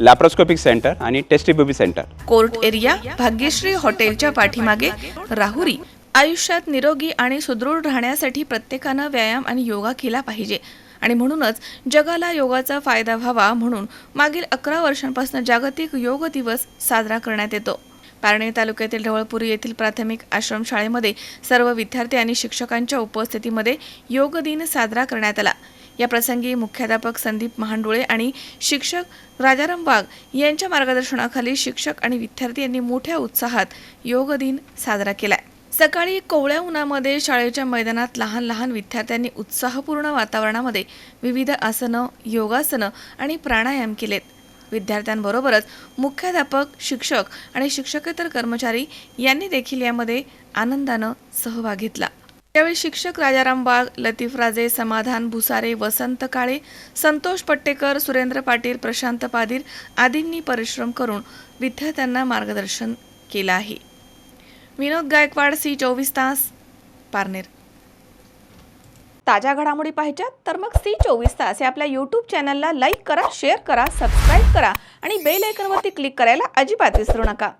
Laparoscopic centre आणि test tube baby centre court area Bhagyashree हॉटेलच्या पाठीमागे राहुरी. आयुष्यात निरोगी आणि सुदृढ राहण्यासाठी प्रत्येकानं व्यायाम आणि योगा केला पाहिजे. आणि म्हणूनच जगाला योगाचा फायदा व्हावा म्हणून मागील अकरा वर्षांपासून जागतिक योग दिवस साजरा करण्यात येतो. पारणे तालुक्यातील ढवळपुरी येथील प्राथमिक आश्रमशाळेमध्ये सर्व विद्यार्थी आणि शिक्षकांच्या उपस्थितीमध्ये योग दिन साजरा करण्यात आला. या प्रसंगी मुख्याध्यापक संदीप महांडोळे आणि शिक्षक राजाराम वाघ यांच्या मार्गदर्शनाखाली शिक्षक आणि विद्यार्थी यांनी मोठ्या उत्साहात योग दिन साजरा केलाय. सकाळी कोवळ्या उन्हामध्ये शाळेच्या मैदानात लहान लहान विद्यार्थ्यांनी उत्साहपूर्ण वातावरणामध्ये विविध आसनं योगासनं आणि प्राणायाम केलेत. विद्यार्थ्यांबरोबरच मुख्याध्यापक शिक्षक आणि शिक्षकेतर कर्मचारी यांनी देखील यामध्ये आनंदानं सहभाग घेतला. यावेळी शिक्षक राजाराम वाघ लतीफ राजे समाधान भुसारे वसंत काळे संतोष पट्टेकर सुरेंद्र पाटील प्रशांत पाटील आदींनी परिश्रम करून विद्यार्थ्यांना मार्गदर्शन केलं आहे. विनोद गायकवाड सी चोवीस तास पारनेर. ताज्या घडामोडी पाहिजेत तर मग सी चोवीस तास या आपल्या यूट्यूब चॅनलला लाईक करा शेअर करा सबस्क्राईब करा आणि बेल आयकनवरती क्लिक करायला अजिबात विसरू नका.